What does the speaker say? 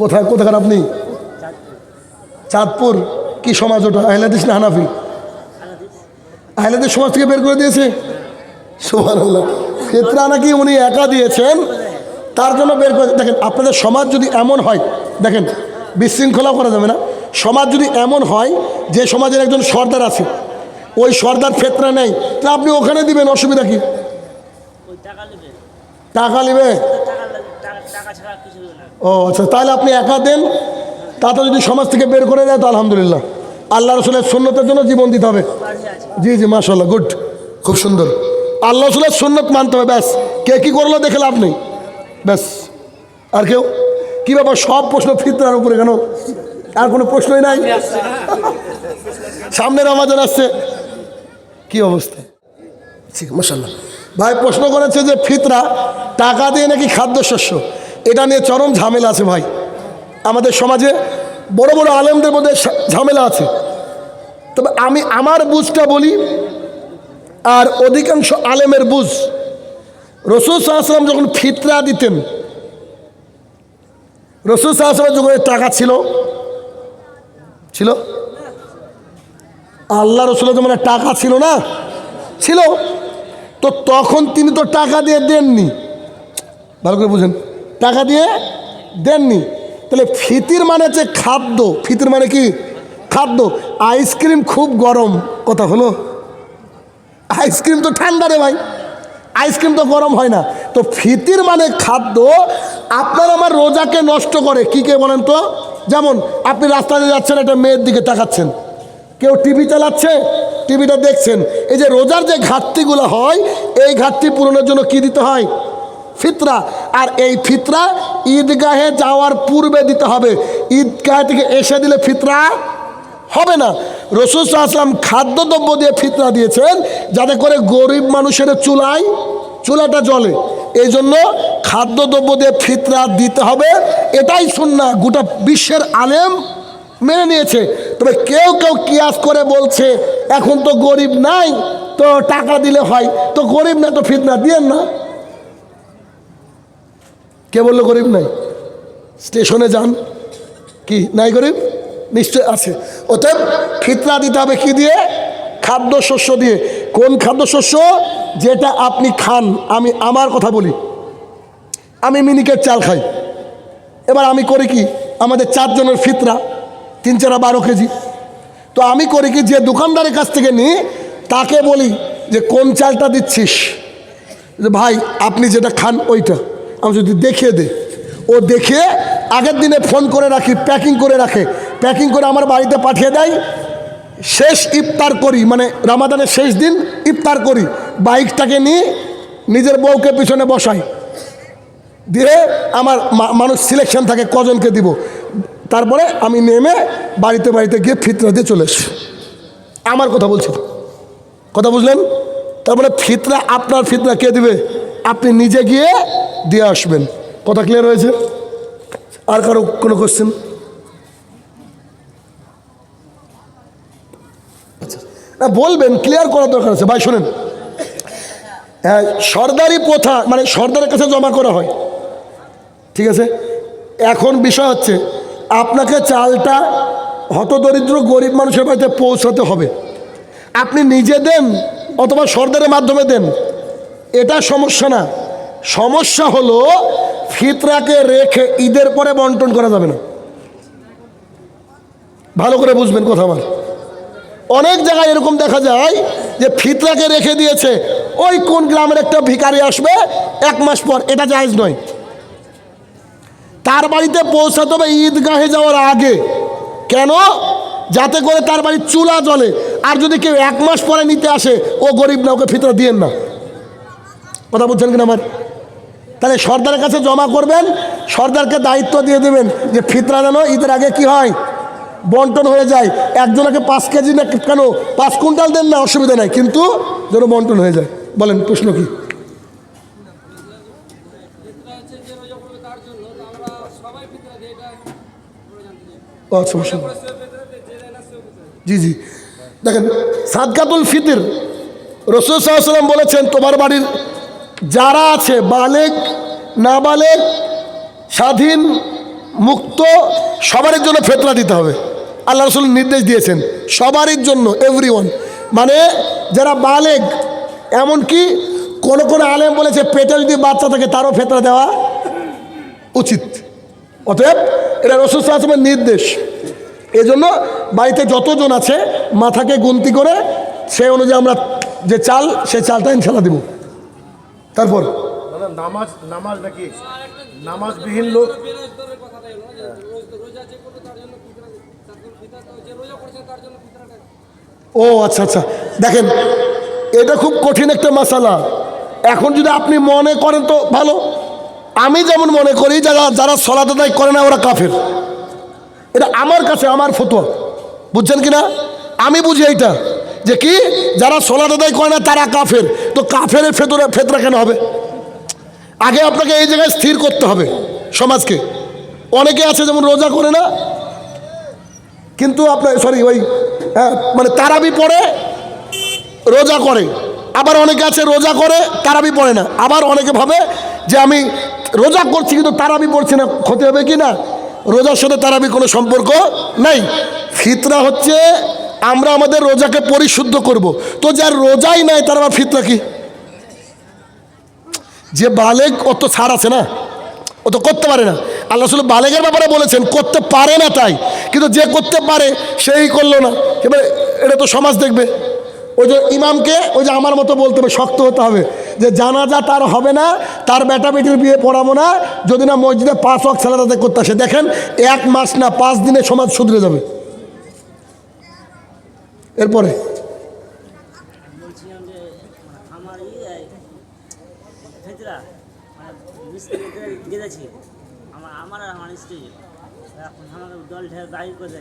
কোথায় কোথাকার আপনি? চাঁদপুর। কি সমাজ ওটা? আহলাদিস না হানাফি? আহলাদিস সমাজ থেকে বের করে দিয়েছে? সুমান আল্লাহ নাকি উনি একা দিয়েছেন তার জন্য বের করে দেখেন আপনাদের সমাজ যদি এমন হয় দেখেন বিশৃঙ্খলা করা যাবে না। সমাজ যদি এমন হয় যে সমাজের একজন সর্দার আছে ওই সর্দার ফেতরা নেই তা আপনি ওখানে দিবেন অসুবিধা কি? টাকা নেবে। ও আচ্ছা তাহলে আপনি একা দেন তাতে যদি সমাজ থেকে বের করে দেয় তো আলহামদুলিল্লাহ। আল্লাহ রসুলের সুন্নতের জন্য জীবন দিতে হবে। জি জি মাশাল্লাহ গুড। খুব সুন্দর। আল্লাহ রসুলের সুন্নত মানতে হবে ব্যাস। কে কী করল দেখে লাভ নেই। ব্যাস। আর কেউ? কী ব্যাপার সব প্রশ্ন ফিতরার উপরে কেন? আর কোনো প্রশ্নই নাই? সামনে রমাজান আসছে। কি অবস্থা? ঠিক মাসাল্লাহ ভাই প্রশ্ন করেছে যে ফিতরা টাকা দিয়ে নাকি খাদ্যশস্য? এটা নিয়ে চরম ঝামেলা আছে ভাই। আমাদের সমাজে বড় বড় আলেমদের মধ্যে ঝামেলা আছে। তবে আমি আমার বুঝটা বলি, আর অধিকাংশ আলেমের বুঝ, রসুল সাহাশালাম যখন ফিতরা দিতেন, রসুল সাহাশালাম যখন টাকা ছিল ছিল? আল্লাহ রসুলের যেমন টাকা ছিল না? ছিল। তো তখন তিনি তো টাকা দিয়ে দেননি। ভালো করে বুঝেন। টাকা দিয়ে দেননি। তাহলে ফিতির মানে যে খাদ্য। ফিতির মানে কি? খাদ্য। আইসক্রিম খুব গরম। কথা হলো? আইসক্রিম তো ঠান্ডা রে ভাই। আইসক্রিম তো গরম হয় না। তো ফিতির মানে খাদ্য আপনার আমার রোজাকে নষ্ট করে। কি কে বলেন তো? যেমন আপনি রাস্তা দিয়ে যাচ্ছেন, একটা মেয়ের দিকে তাকাচ্ছেন। কেউ টিভি চালাচ্ছে, টিভিটা দেখছেন। এই যে রোজার যে ঘাটতিগুলো হয়, এই ঘাটতি পূরণের জন্য কি দিতে হয়? ফিতরা। আর এই ফিতরা ঈদগাহে যাওয়ার পূর্বে দিতে হবে। ঈদগাহে থেকে এসে দিলে ফিতরা হবে না। রসুল আসলাম খাদ্যদ্রব্য দিয়ে ফিতরা দিয়েছেন যাতে করে গরিব মানুষের চুলায়, চুলাটা জ্বলে। এই জন্য খাদ্যদ্রব্য দিয়ে ফিতরা দিতে হবে। এটাই শুননা গোটা বিশ্বের আলেম মেনে নিয়েছে। তবে কেউ কেউ কিয়াস করে বলছে, এখন তো গরিব নাই, তো টাকা দিলে হয়। তো গরিব না, তো ফিতনা দিয়েন না। কে বলল গরিব নাই? স্টেশনে যান। কি, নাই গরিব? নিশ্চয় আছে। অতএব ফিতরা দিতে হবে কি দিয়ে? খাদ্যশস্য দিয়ে। কোন খাদ্যশস্য? যেটা আপনি খান। আমি আমার কথা বলি। আমি মিনিকেট চাল খাই। এবার আমি করি কি? আমাদের চারজনের ফিতরা, তিন চারা বারো কেজি। তো আমি করি কি? যে দোকানদারের কাছ থেকে নিই তাকে বলি যে, কোন চালটা দিচ্ছিস? যে, ভাই, আপনি যেটা খান, ওইটা। আমি যদি দেখিয়ে দে ও দেখে আগের দিনে ফোন করে রাখি প্যাকিং করে রাখে। প্যাকিং করে আমার বাড়িতে পাঠিয়ে দেয়। শেষ ইফতার করি মানে রামাদানের শেষ দিন ইফতার করি। বাইকটাকে নিয়ে নিজের বউকে পিছনে বসাই। দিয়ে আমার মানুষ সিলেকশন থাকে কজনকে দিব। তারপরে আমি নেমে বাড়িতে বাড়িতে গিয়ে ফিতরা দিয়ে চলে এসি আমার কথা বলছি কথা বুঝলেন? তারপরে ফিতরা, আপনার ফিতরা কে দিবে? আপনি নিজে গিয়ে দিয়ে আসবেন। কথা ক্লিয়ার হয়েছে? আর কারও কোনো কোশ্চেন আচ্ছা। না, বলবেন ক্লিয়ার করার দরকার আছে। ভাই, শোনেন। হ্যাঁ সর্দারি প্রথা মানে সর্দারের কাছে জমা করা হয়। ঠিক আছে? এখন বিষয় হচ্ছে, আপনাকে চালটা হতদরিদ্র গরিব মানুষের বাড়িতে পৌঁছাতে হবে। আপনি নিজে দেন অথবা সর্দারের মাধ্যমে দেন। এটা সমস্যা না। সমস্যা হলো, ফিতরাকে রেখে ঈদের পরে বন্টন করা যাবে না। ভালো করে বুঝবেন কথা আমার। অনেক জায়গায় এরকম দেখা যায় যে ফিতরাকে রেখে দিয়েছে, ওই কোন গ্রামের একটা ভিখারি আসবে, এক মাস পর, এটা জায়জ নয়। তার বাড়িতে পৌঁছাতে হবে ঈদগাহে যাওয়ার আগে। কেন? যাতে করে তার বাড়ির চুলা জ্বলে। আর যদি কেউ এক মাস পরে নিতে আসে, ও গরিব না, ওকে ফিতরা দিয়েন না। কথা বলছেন কিনা আমার? তাহলে সর্দারের কাছে জমা করবেন, সর্দারকে দায়িত্ব দিয়ে দেবেন যে ফিতরা যেন ঈদের আগে কি হয়? বন্টন হয়ে যায়। একজনকে পাঁচ কেজি না কেন? পাঁচ কুইন্টাল দেন না, অসুবিধা নাই। কিন্তু যেন বন্টন হয়ে যায়। বলেন, প্রশ্ন কি? আচ্ছা জি জি। দেখেন, সাদকাতুল ফিতির, রসুল সাল্লাম বলেছেন, তোমার বাড়ির যারা আছে বালেক, নাবালেক, স্বাধীন, মুক্ত সবারই জন্য ফেতরা দিতে হবে। আল্লাহ রসুল নির্দেশ দিয়েছেন সবারই জন্য এভরি মানে যারা বালেগ এমনকি কোন কোনো আলেম বলেছে, পেটে যদি বাচ্চা থাকে, তারও ফেতরা দেওয়া উচিত। অতএব এটা রসুল আসমের নির্দেশ। এজন্য বাড়িতে যতজন আছে, মাথাকে গুনতি করে, সেই অনুযায়ী আমরা যে চাল, সেই চালটা ইনশাল্লাহ দিব। তারপর? নামাজ নামাজ নাকি? নামাজবিহীন লোক? ও আচ্ছা আচ্ছা। দেখেন এটা খুব কঠিন একটা মশালা এখন যদি আপনি মনে করেন তো ভালো। আমি যেমন মনে করি যারা যারা সলাত আদায় করে না ওরা কাফের। এটা আমার কাছে আমার ফতোয়া। বুঝছেন কি না আমি বুঝি এইটা। যে কি? যারা সোলা আদায় করে না তারা কাফের। তো কাফের ফেতরা ফেতরা কেন হবে? আগে আপনাকে এই জায়গায় স্থির করতে হবে সমাজকে। অনেকে আছে যেমন রোজা করে না কিন্তু আপনার সরি ওই হ্যাঁ, মানে তারাবি পড়ে রোজা করে। আবার অনেকে আছে রোজা করে তারাবি পড়ে না। আবার অনেকে ভাবে যে আমি রোজা করছি কিন্তু তারাবি পড়ছি না। ক্ষতি হবে কি না? রোজার সাথে তারাবি কোনো সম্পর্ক নাই। ফিতরা হচ্ছে আমরা আমাদের রোজাকে পরিশুদ্ধ করব। তো যার রোজাই নাই, তার আবার ফিতরা কি? যে বালেক অত ছাড় আছে না, ও তো করতে পারে না। আল্লাহ শুধু বালেগের ব্যাপারে বলেছেন, করতে পারে না তাই, কিন্তু যে করতে পারে, সেই করল না। এবার এটা তো সমাজ দেখবে। ওই যে ইমামকে, ওই যে আমার মতো বলতে হবে, শক্ত হতে হবে, যে জানাজা তার হবে না, তার বেটা বেটির বিয়ে পড়াবো না। যদি না মসজিদে পাঁচ অক ছেলেরাতে করতে আসে, দেখেন এক মাস না পাঁচ দিনে সমাজ শুধরে যাবে। এরপরে? আমার আমার আমার আর আমার স্ত্রী। এখন আমাকে দল ঢের বাইর করে